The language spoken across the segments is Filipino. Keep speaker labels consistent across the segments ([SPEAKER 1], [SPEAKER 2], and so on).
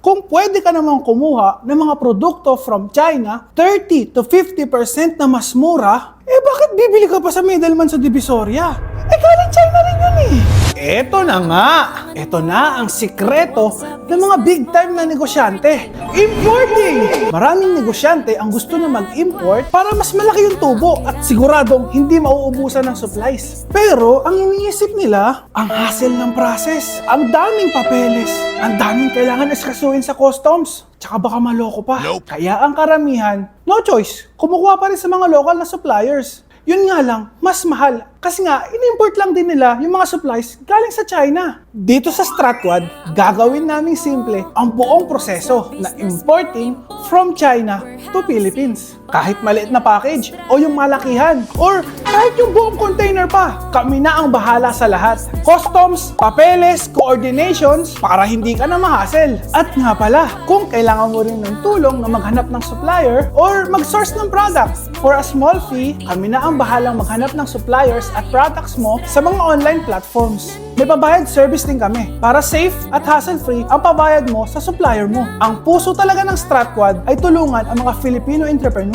[SPEAKER 1] kung pwede ka namang kumuha ng mga produkto from China 30 to 50% na mas mura, eh bakit bibili ka pa sa middleman sa Divisoria? Eh galing China rin yun eh. Eto na nga! Eto na ang sikreto ng mga big time na negosyante. Importing! Maraming negosyante ang gusto na mag-import para mas malaki yung tubo at siguradong hindi mauubusan ng supplies. Pero ang iniisip nila, ang hassle ng process. Ang daming papeles. Ang daming kailangan eskasuin sa customs. Tsaka baka maloko pa. Kaya ang karamihan, no choice, kumukuha pa rin sa mga local na suppliers. Yun nga lang, mas mahal. Kasi nga, in-import lang din nila yung mga supplies galing sa China. Dito sa Stratquad, gagawin naming simple ang buong proseso na importing from China to Philippines. Kahit maliit na package o yung malakihan or kahit yung buong container pa, kami na ang bahala sa lahat. Customs, papeles, coordinations para hindi ka na mahassle. At nga pala, kung kailangan mo rin ng tulong na maghanap ng supplier or mag-source ng product for a small fee, kami na ang bahalang maghanap ng suppliers at products mo sa mga online platforms. May pabayad service din kami para safe at hassle-free ang pabayad mo sa supplier mo. Ang puso talaga ng Stratquad ay tulungan ang mga Filipino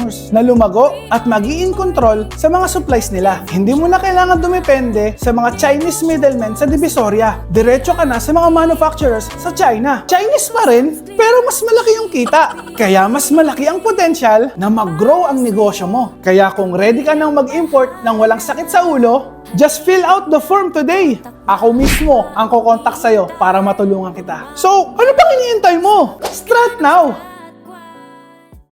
[SPEAKER 1] entrepreneurs na lumago at mag in control sa mga supplies nila. Hindi mo na kailangan dumepende sa mga Chinese middlemen sa Divisoria. Diretso ka na sa mga manufacturers sa China. Chinese pa rin, pero mas malaki yung kita. Kaya mas malaki ang potential na mag-grow ang negosyo mo. Kaya kung ready ka nang mag-import ng walang sakit sa ulo, Just fill out the form today. Ako mismo ang kukontak sa'yo para matulungan kita. So, ano pang iniintay mo? Start now!